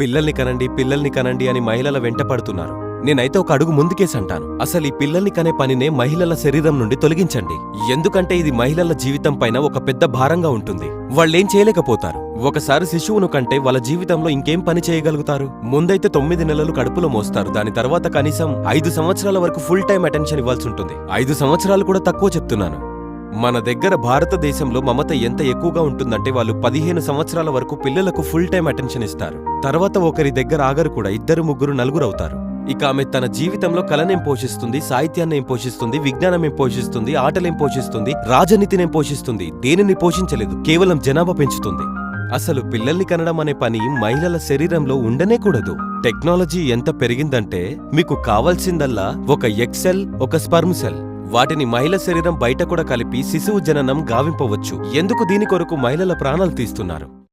పిల్లల్ని కనండి పిల్లల్ని కనండి అని మహిళల వెంట పడుతున్నారు. నేనైతే ఒక అడుగు ముందుకేసంటాను. అసలు ఈ పిల్లల్ని కనే పనినే మహిళల శరీరం నుండి తొలగించండి. ఎందుకంటే ఇది మహిళల జీవితం పైన ఒక పెద్ద భారంగా ఉంటుంది. వాళ్ళేం చేయలేకపోతారు. ఒకసారి శిశువును కంటే వాళ్ళ జీవితంలో ఇంకేం పని చేయగలుగుతారు? ముందైతే తొమ్మిది నెలలు కడుపులో మోస్తారు. దాని తర్వాత కనీసం ఐదు సంవత్సరాల వరకు ఫుల్ టైం అటెన్షన్ ఇవ్వాల్సి ఉంటుంది. ఐదు సంవత్సరాలు కూడా తక్కువ చెప్తున్నాను. మన దగ్గర భారతదేశంలో మమత ఎంత ఎక్కువగా ఉంటుందంటే వాళ్ళు పదిహేను సంవత్సరాల వరకు పిల్లలకు ఫుల్ టైం అటెన్షన్ ఇస్తారు. తర్వాత ఒకరి దగ్గర ఆగరు కూడా ఇద్దరు ముగ్గురు నలుగురు అవుతారు. ఇక ఆమె తన జీవితంలో కళనేం పోషిస్తుంది సాహిత్యాన్ని ఏం పోషిస్తుంది విజ్ఞానం ఏం పోషిస్తుంది ఆటలేం పోషిస్తుంది రాజనీతినేం పోషిస్తుంది దేనిని పోషించలేదు కేవలం జనాభా పెంచుతుంది. అసలు పిల్లల్ని కనడం అనే పని మహిళల శరీరంలో ఉండనే కూడదు. టెక్నాలజీ ఎంత పెరిగిందంటే మీకు కావాల్సిందల్లా ఒక ఎక్సెల్ ఒక స్పర్మ్ సెల్. వాటిని మహిళ శరీరం బయట కూడా కలిపి శిశువు జననం గావింపవచ్చు. ఎందుకు దీని కొరకు మహిళల ప్రాణాలు తీస్తున్నారు?